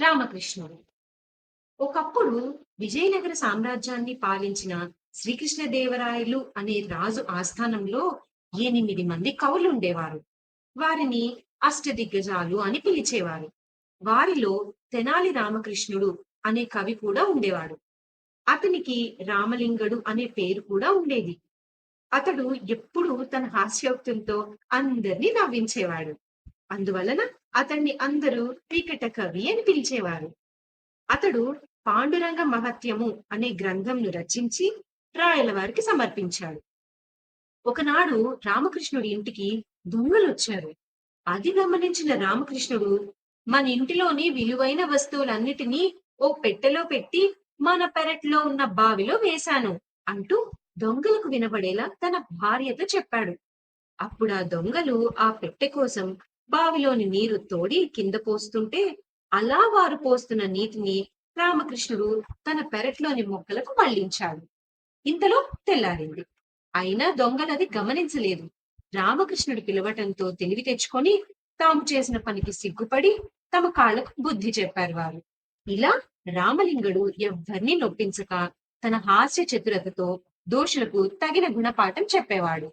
రామకృష్ణుడు. ఒకప్పుడు విజయనగర సామ్రాజ్యాన్ని పాలించిన శ్రీకృష్ణదేవరాయలు అనే రాజు ఆస్థానంలో ఎనిమిది మంది కవులు ఉండేవారు. వారిని అష్టదిగ్గజాలు అని పిలిచేవారు. వారిలో తెనాలి రామకృష్ణుడు అనే కవి కూడా ఉండేవాడు. అతనికి రామలింగడు అనే పేరు కూడా ఉండేది. అతడు ఎప్పుడూ తన హాస్యోక్తులతో అందరినీ నవ్వించేవాడు. అందువలన అతన్ని అందరూ క్రికెట కవి అని పిలిచేవారు. అతడు పాండురంగ మహత్యము అనే గ్రంథంను రచించి రాయల వారికి సమర్పించాడు. ఒకనాడు రామకృష్ణుడి ఇంటికి దొంగలు వచ్చారు అది గమనించిన రామకృష్ణుడు మన ఇంటిలోని విలువైన వస్తువులన్నిటినీ ఓ పెట్టెలో పెట్టి మన పెరట్లో ఉన్న బావిలో వేశాను అంటూ దొంగలకు వినబడేలా తన భార్యతో చెప్పాడు. అప్పుడు ఆ దొంగలు ఆ పెట్టె కోసం బావిలోని నీరు తోడి కింద పోస్తుంటే అలా వారు పోస్తున్న నీటిని రామకృష్ణుడు తన పెరట్లోని మొక్కలకు మళ్ళించాడు ఇంతలో తెల్లారింది. అయినా దొంగలది గమనించలేదు. రామకృష్ణుడు పిలవటంతో తెలివి తెచ్చుకొని తాము చేసిన పనికి సిగ్గుపడి తమ కాళ్ళకు బుద్ధి చెప్పారు వారు. ఇలా రామలింగుడు ఎవ్వరినీ నొప్పించక తన హాస్య చతురతతో దోషులకు తగిన గుణపాఠం చెప్పేవాడు.